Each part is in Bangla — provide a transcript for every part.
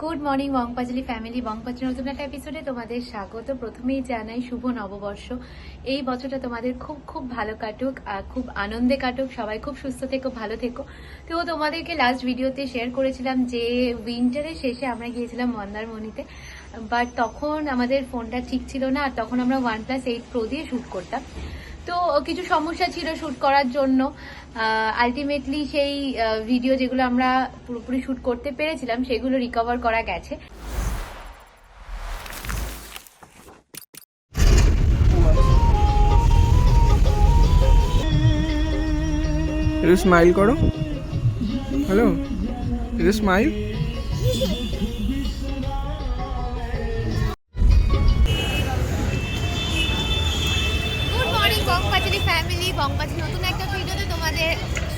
Good morning বংপাজলি family. বংপাজলি নতুন একটা এপিসোডে তোমাদের স্বাগত। প্রথমেই জানাই শুভ নববর্ষ। এই বছরটা তোমাদের খুব খুব ভালো কাটুক খুব আনন্দে কাটুক। সবাই খুব সুস্থ থেকো, ভালো থেকো। তো তোমাদেরকে লাস্ট ভিডিওতে শেয়ার করেছিলাম যে উইন্টারের শেষে আমরা গিয়েছিলাম মন্দারমণিতে। বাট তখন আমাদের ফোনটা ঠিক ছিল না, আর তখন আমরা ওয়ান প্লাস এইট প্রো দিয়ে শ্যুট করতাম। তো কিছু সমস্যা ছিল শ্যুট করার জন্য। আলটিমেটলি সেই ভিডিও যেগুলো আমরা পুরোপুরি শ্যুট করতে পেরেছিলাম, সেগুলো রিকভার করা গেছে। স্মাইল করো। হ্যালো স্মাইল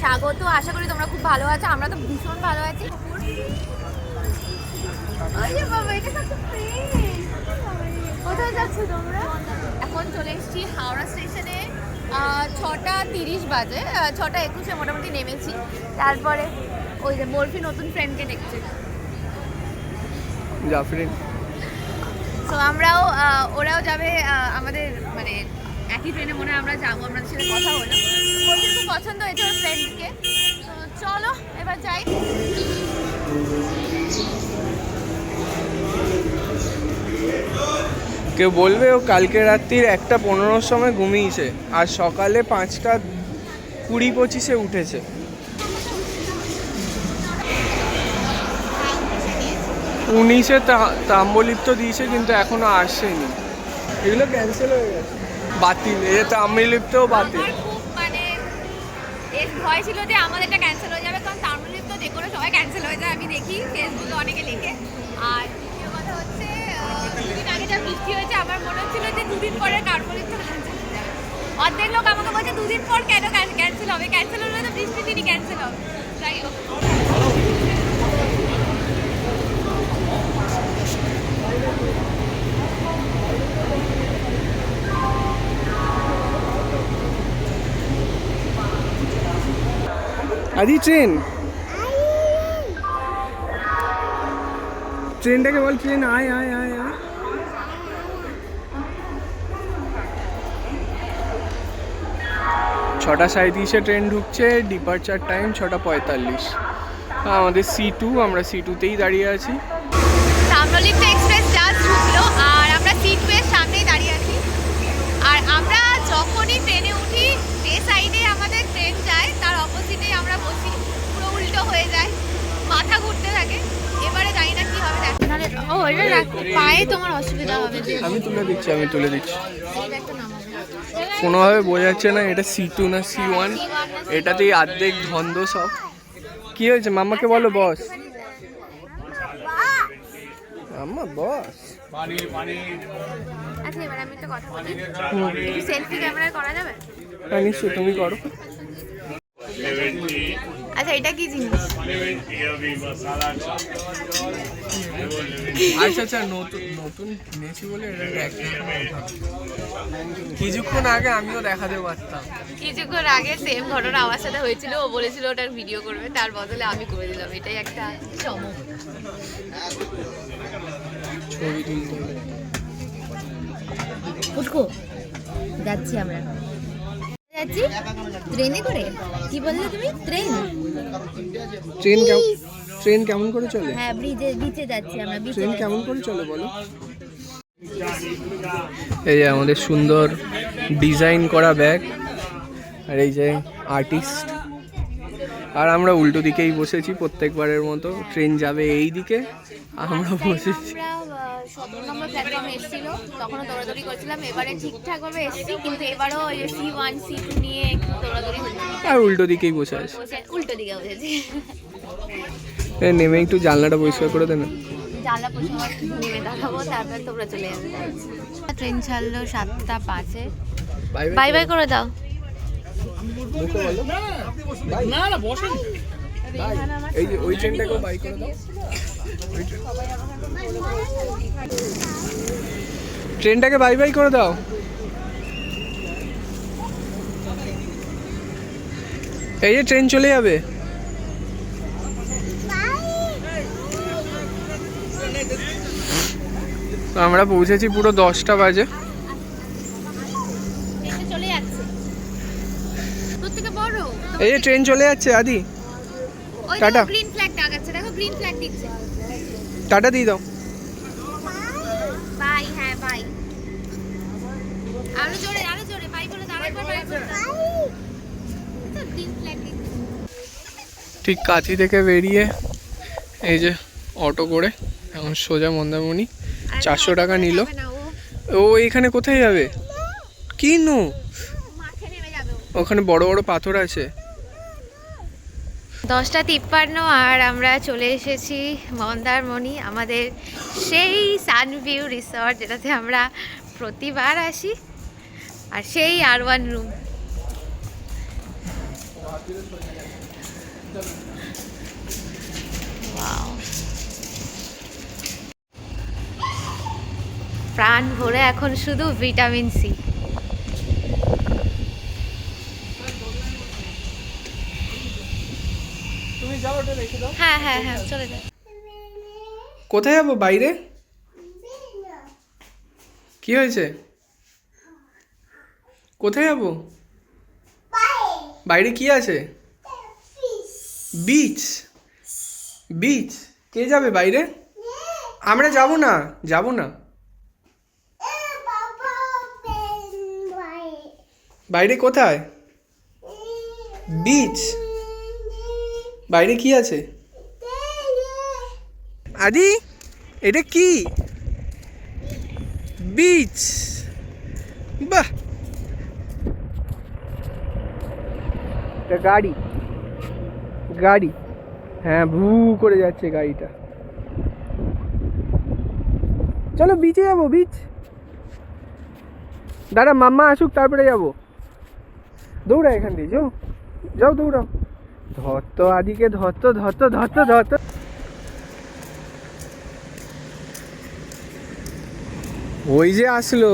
স্বাগত আশা করি তোমরা খুব ভালো আছো আমরা তো ভীষণ ভালো আছি। কোথায় যাচ্ছ তোমরা? এখন চলে এসেছি হাওড়া স্টেশনে। ছটা তিরিশ বাজে ছটা একুশে মোটামুটি নেমেছি। তারপরে ওই যে বরফি নতুন ফ্রেন্ডকে দেখছে। জাফরিন। তো আমরাও ওরাও যাবে আমাদের মানে একই ট্রেনে মনে হয় আমরা যাব আমাদের সাথে কথা হলো। পছন্দ হয়েছে ওর ফ্রেন্ডকে চলো এবার যাই। কেউ বলবে ও কালকে রাত্রির একটা পনেরোর সময় ঘুমিয়েছে আর সকালে পাঁচটা কুড়ি পঁচিশে উঠেছে। উনিশে তা- তাম্রলিপ্ত দিয়েছে কিন্তু এখনও আসেনি। এগুলো ক্যান্সেল হয়ে গেছে। বাতিল এ যে তাম্রলিপ্তও বাতিল। ভয় ছিল যে আমাদেরটা ক্যান্সেল হয়ে যাবে, কারণ তামিলিপ তো যে কোনো সময় ক্যান্সেল হয়ে যায়, আমি দেখি ফেসবুকে অনেকে লেখে। আর দ্বিতীয় কথা হচ্ছে দুদিন আগে যা বৃষ্টি হয়েছে, আমার মনে হচ্ছিল যে দুদিন পরে কার্বলিপ তো ক্যান্সেল হয়ে যাবে। অর্ধেক লোক আমাকে বলছে, দুদিন পর কেন ক্যান্সেল হবে? ক্যান্সেল হলে তো বৃষ্টি দিনই ক্যান্সেল হবে। যাই হোক। আদি, ট্রেন? ট্রেনটাকে বল, ট্রেন, আয় আয় আয় আয়। ছটা সাঁত্রিশে ট্রেন ঢুকছে, ডিপার্চার টাইম ছটা পঁয়তাল্লিশ। আমাদের সি টু আমরা সি টুতেই দাঁড়িয়ে আছি এক্সপ্রেস জাস্ট ঢুকলো আর আমরা সিট পেয়ে সামনেই দাঁড়িয়ে আছি আর আমরা যখনই ট্রেনে উঠি যে সাইডে আমাদের ট্রেন যায় তার অপোজিটেই আমরা বসি পুরো উল্টো হয়ে যায় মাথা ঘুরতে থাকে এবারে জানি না কি হবে দেখো নাহলে ও এটা রাখো পায়ে তোমার অসুবিধা হবে যে আমি তুলে দিচ্ছি আমি তুলে দিচ্ছি। কোনোভাবে বোঝা যাচ্ছে না এটা সি টু না সি ওয়ান এটাতেই অর্ধেক ধন্দ সব। কি হয়েছে? মাম্মাকে বলো বস। আম্মা বস। আচ্ছা এবার আমি একটা কথা বলি। সেলফি ক্যামেরায় করা যাবে? হ্যাঁ নিশ্চয়ই তুমি করো। আচ্ছা এটা কি জিনিস? আচ্ছা আচ্ছা নতুন নতুন কিনেছি বলে কিছুক্ষণ আগে আমিও দেখাতে পারতাম। কিছুক্ষণ আগে সেম ঘটনা আমার সাথে হয়েছিল ও বলেছিল ওটার ভিডিও করবে তার বদলে আমি করে দিলাম এটাই একটা চমক। ছবি তুলতে যাচ্ছি আমরা। যাচ্ছি ট্রেনে করে? কি বললে তুমি? ট্রেন? ট্রেন কেমন ট্রেন কেমন করে চলে? হ্যাঁ ব্রিজে বিচে যাচ্ছি আমরা বিচে ট্রেন কেমন করে চলে বলো? এই যে আমাদের সুন্দর ডিজাইন করা ব্যাগ আর এই যে আর্টিস্ট আর আমরা উল্টো দিকেই বসেছি প্রত্যেকবারের মতো। ট্রেন যাবে এই দিকে আমরা বসেছি। আমরা সতেরো নম্বর প্ল্যাটফর্মে এসেছিল। তখনও দৌড়াদৌড়ি করছিলাম। এবারে ঠিকঠাকভাবে এসেছি কিন্তু এবারও ওই সি ওয়ান সি টু নিয়ে একটু দৌড়াদৌড়ি আর উল্টো দিকেই বসে আছে। বসে উল্টো দিকে বসেছি নেমে একটু জানলাটা পরিষ্কার করে দেন জানলা পর্যন্ত নেমে দেখাবো তারপর তোমরা চলে যাবে। ট্রেন ছাড়লো সাতটা পাঁচে। বাই বাই করে দাও। ট্রেনটাকে বাই বাই করে দাও। এই যে ট্রেন চলে যাবে। আমরা পৌঁছেছি পুরো দশটা বাজে ট্রেনটা চলে যাচ্ছে তোর থেকে বড় এই যে ট্রেন চলে যাচ্ছে আদি। টাটা। গ্রিন ফ্ল্যাগ টাঙাচ্ছে দেখো গ্রিন ফ্ল্যাগ দিচ্ছে। টাটা দিয়ে দাও। বাই হ্যাঁ বাই আরও জোরে আরও জোরে বাই বলে দাঁড়াই পর বাই বলে গ্রিন ফ্ল্যাগ ঠিক কাঁথি থেকে বেরিয়ে এই যে অটো করে এখন সোজা মন্দারমণি। চারশো টাকা নিল। ও। এখানে কোথায় যাবে? কি নো মাঠে নেমে যাবে ও। ওখানে বড় বড় পাথর আছে। দশটা তিপ্পান্ন আর আমরা চলে এসেছি মন্দারমণি, আমাদের সেই সানভিউ রিসর্ট যেটাতে আমরা প্রতিবার আসি, আর সেই আর ওয়ান রুম প্রাণ ভরে এখন শুধু ভিটামিন সি তুমি যাও ওটা রেখে দাও। হ্যাঁ হ্যাঁ হ্যাঁ চলে যাও। কোথায় যাব? বাইরে? কি হয়েছে? কোথায় যাব? বাইরে কি আছে? বিচ বিচ কে যাবে বাইরে? আমরা যাব না যাব না। বাইরে কোথায়? বিচ বাইরে কি আছে? আদি, এটা কি? বিচ বাহ! গাড়ি। গাড়ি। হ্যাঁ ভু করে যাচ্ছে গাড়িটা। চলো বিচে যাব বিচ দাদা মাম্মা আসুক, তারপরে যাব। দৌড়া এখান দিয়ে, যাও। যাও, দৌড়াও। ধরতো আদিকে ধরতো ধরতো ধরতো ধরতো ওই যে আসলো।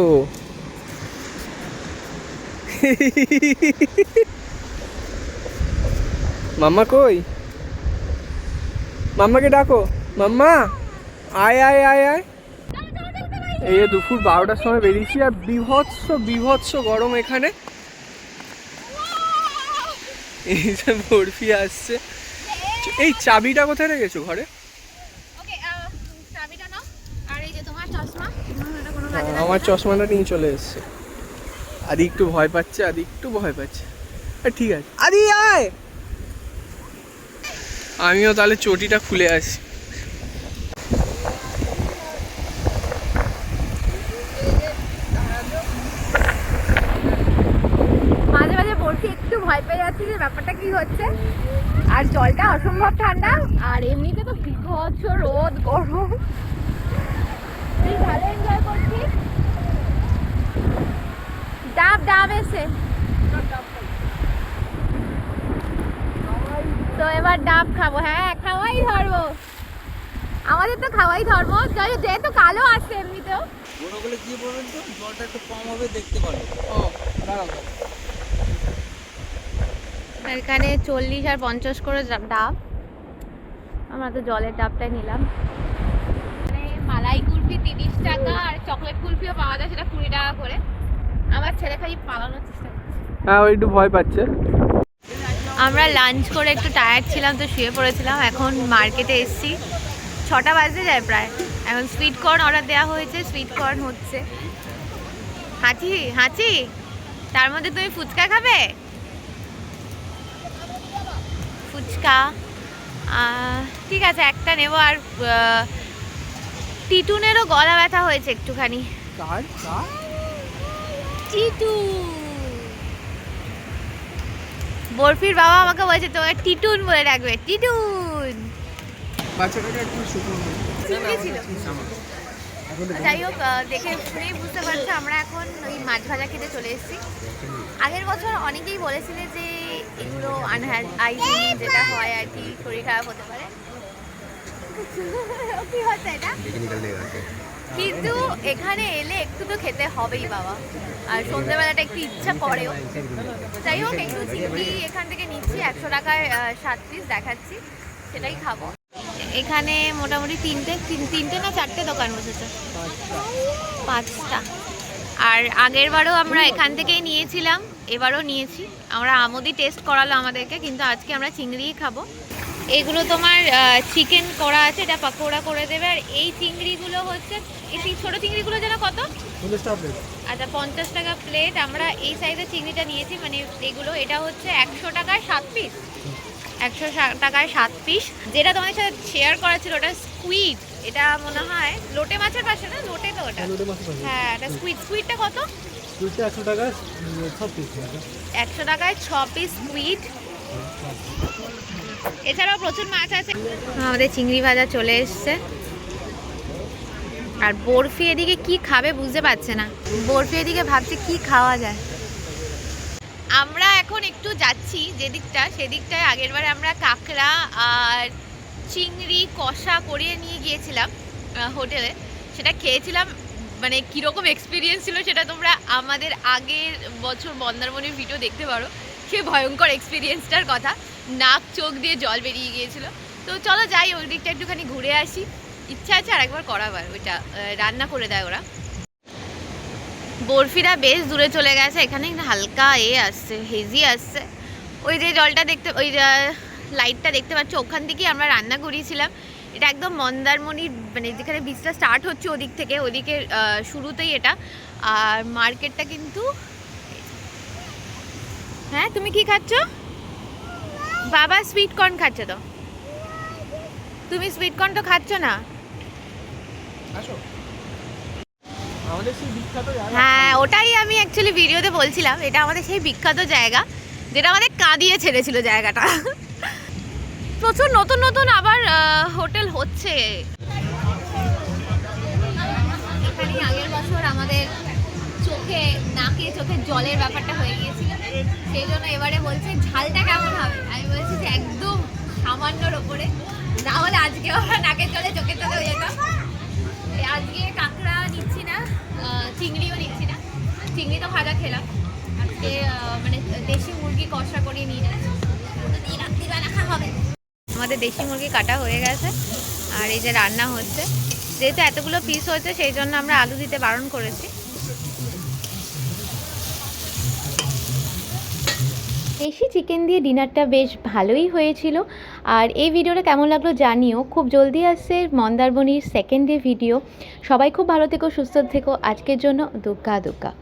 মাম্মা কই? মাম্মাকে ডাকো। মাম্মা, আয় আয় আয় আয়। এই দুপুর বারোটার সময় বেরিয়েছি আর বিভৎস বিভৎস গরম এখানে। এই যে বরফি আসছে। এই চাবিটা কোথায় রেখেছো ঘরে? ওকে চাবিটা নাও। আর এই যে তোমার চশমা এটা কোনো কাজে আমার চশমাটা নিয়ে চলে এসছে। আদি একটু ভয় পাচ্ছে আদি একটু ভয় পাচ্ছে। ঠিক আছে। আদি আয়! আমিও তাহলে চটিটা খুলে আসি মাঝে মাঝে বলছি একটু ভয় পেয়ে যাচ্ছি যে ব্যাপারটা কি হচ্ছে? আর জলটা অসম্ভব ঠান্ডা। আর এমনিতে তো বিভৎস রোদ গরম। তুই ভালো এনজয় করছিস? ডাব ডাব এসে। তো এবার ডাব খাব। হ্যাঁ খাওয়াই ধরবো। আমাদের তো খাওয়াই ধর্ম যাই- যেহেতু কালো আছে এমনিতেও। বড় কি বলবেন তো জলটা একটু কম হবে দেখতে পারো ও দাঁড়াও। এখানে চল্লিশ আর পঞ্চাশ করে ডাব। আমরা তো জলের ডাবটাই নিলাম। মানে মালাই কুলফি তিরিশ টাকা আর চকলেট কুলফিও পাওয়া যায় সেটা কুড়ি টাকা করে। আমার ছেলে খালি পালানোর চেষ্টা হ্যাঁ ও একটু ভয় পাচ্ছে। আমরা লাঞ্চ করে একটু টায়ার্ড ছিলাম তো শুয়ে পড়েছিলাম। এখন মার্কেটে এসেছি। ছটা বাজে যায় প্রায়। এখন সুইট কর্ন অর্ডার দেওয়া হয়েছে। সুইট কর্ন হচ্ছে। হাঁচি হাঁচি তার মধ্যে তুমি ফুচকা খাবে? ফুচকা। ঠিক আছে একটা নেব আর টিটুনেরও গলা ব্যথা হয়েছে একটুখানি। টিটু। বরফির বাবা আমাকে বলছে তোমাকে টিটুন বলে ডাকবে টিটুন। যাই হোক দেখে শুনেই বুঝতে পারছ আমরা এখন ওই মাছ ভাজা খেতে চলে এসেছি। আগের বছর অনেকেই বলেছিলে যে এগুলো আনহাইজিনিক যেটা হয় আর কি শরীর খারাপ হতে পারে। কি হচ্ছে এটা? কিন্তু এখানে এলে একটু তো খেতে হবেই বাবা। আর সন্ধ্যেবেলাটা একটু ইচ্ছা করেও। যাই হোক একটু চিংড়ি এখান থেকে নিচ্ছি একশো টাকায় সাত পিস দেখাচ্ছি সেটাই খাব। এখানে মোটামুটি তিনটে তিন- তিনটে না চারটে দোকান বসেছে। পাঁচটা। আর আগের বারও আমরা এখান থেকেই নিয়েছিলাম এবারও নিয়েছি। আমরা আমোদি টেস্ট করালো আমাদেরকে কিন্তু আজকে আমরা চিংড়িই খাব। এগুলো তোমার চিকেন করা আছে এটা পাকোড়া করে দেবে। আর এই চিংড়িগুলো হচ্ছে এই ছোট চিংড়িগুলো যেন কত? আচ্ছা পঞ্চাশ টাকা প্লেট আমরা এই সাইজের চিংড়িটা নিয়েছি মানে এগুলো এটা হচ্ছে একশো টাকায় সাত পিস একশো টাকায় সাত পিস যেটা তোমাদের সাথে শেয়ার করা ছিল ওটা স্কুইড এটা মনে হয় লোটে মাছের পাশে না? লোটে তো ওটা। হ্যাঁ এটা স্কুইড স্কুইডটা কত? একশো টাকা ছ পিস একশো টাকায় ছ পিস স্কুইড এছাড়াও প্রচুর মাছ আছে। আমাদের চিংড়ি ভাজা চলে এসছে। আর বরফি এদিকে কি খাবে বুঝতে পারছে না। বরফি এদিকে ভাবছে কি খাওয়া যায়। আমরা এখন একটু যাচ্ছি যেদিকটা সেদিকটায় আগেরবার আমরা কাঁকড়া আর চিংড়ি কষা করিয়ে নিয়ে গিয়েছিলাম হোটেলে। সেটা খেয়েছিলাম মানে কীরকম এক্সপিরিয়েন্স ছিল সেটা তোমরা আমাদের আগের বছর মন্দারমণির ভিডিও দেখতে পারো। সে ভয়ঙ্কর এক্সপিরিয়েন্সটার কথা। নাক চোখ দিয়ে জল বেরিয়ে গিয়েছিল। তো চলো যাই, ওই দিকটা একটুখানি ঘুরে আসি। ইচ্ছা আছে আর একবার করাবার, ওইটা রান্না করে দেয় ওরা। বরফিরা বেশ দূরে চলে গেছে, এখানে হালকা এ আসছে, হেজি আসছে। ওই যে জলটা দেখতে, ওই লাইটটা দেখতে পাচ্ছ ওখান থেকেই আমরা রান্না করিয়েছিলাম। এটা একদম মন্দারমণির মানে যেখানে বীজটা স্টার্ট হচ্ছে ওদিক থেকে ওদিকে শুরুতেই এটা। আর মার্কেটটা কিন্তু হ্যাঁ তুমি কি খাচ্ছ? বাবা সুইট কর্ন খাচ্ছ তো? তুমি সুইট কর্ন তো খাচ্ছ না? হ্যাঁ ওটাই আমি অ্যাকচুয়ালি ভিডিওতে বলছিলাম। এটা আমাদের সেই বিখ্যাত জায়গা যেটা আমাদের কাঁদিয়ে ছেড়েছিল জায়গাটা। প্রচুর নতুন নতুন আবার হোটেল হচ্ছে। আগের বছর আমাদের চোখে, নাকে, চোখে জলের ব্যাপারটা হয়ে গিয়েছিল। সেই জন্য এবারে বলছে, ঝালটা কেমন হবে? আমি বলছি যে, একদম সামান্যর ওপরে। না হলে আজকে আমরা নাকের জলে, চোখের জলে হয়ে যেতাম আজকে কাঁকড়া নিচ্ছি না চিংড়িও নিচ্ছি না। চিংড়ি তো ভাজা খেলাম। আজকে মানে দেশি মুরগি কষা করে নিয়ে যাচ্ছি। রাত্রিবেলা খাওয়া হবে। আমাদের দেশি মুরগি কাটা হয়ে গেছে, আর এই যে রান্না হচ্ছে। যেহেতু এতগুলো পিস হয়েছে, সেই জন্য আমরা আলু দিতে বারণ করেছি। দেশি চিকেন দিয়ে ডিনারটা বেশ ভালোই হয়েছিল। আর এই ভিডিওটা কেমন লাগল জানিও। খুব জলদি আসছে মন্দারমণির সেকেন্ড ডে ভিডিও সবাই খুব ভালো থেকো, সুস্থ থেকো। আজকের জন্য দুগ্গা দুগ্গা।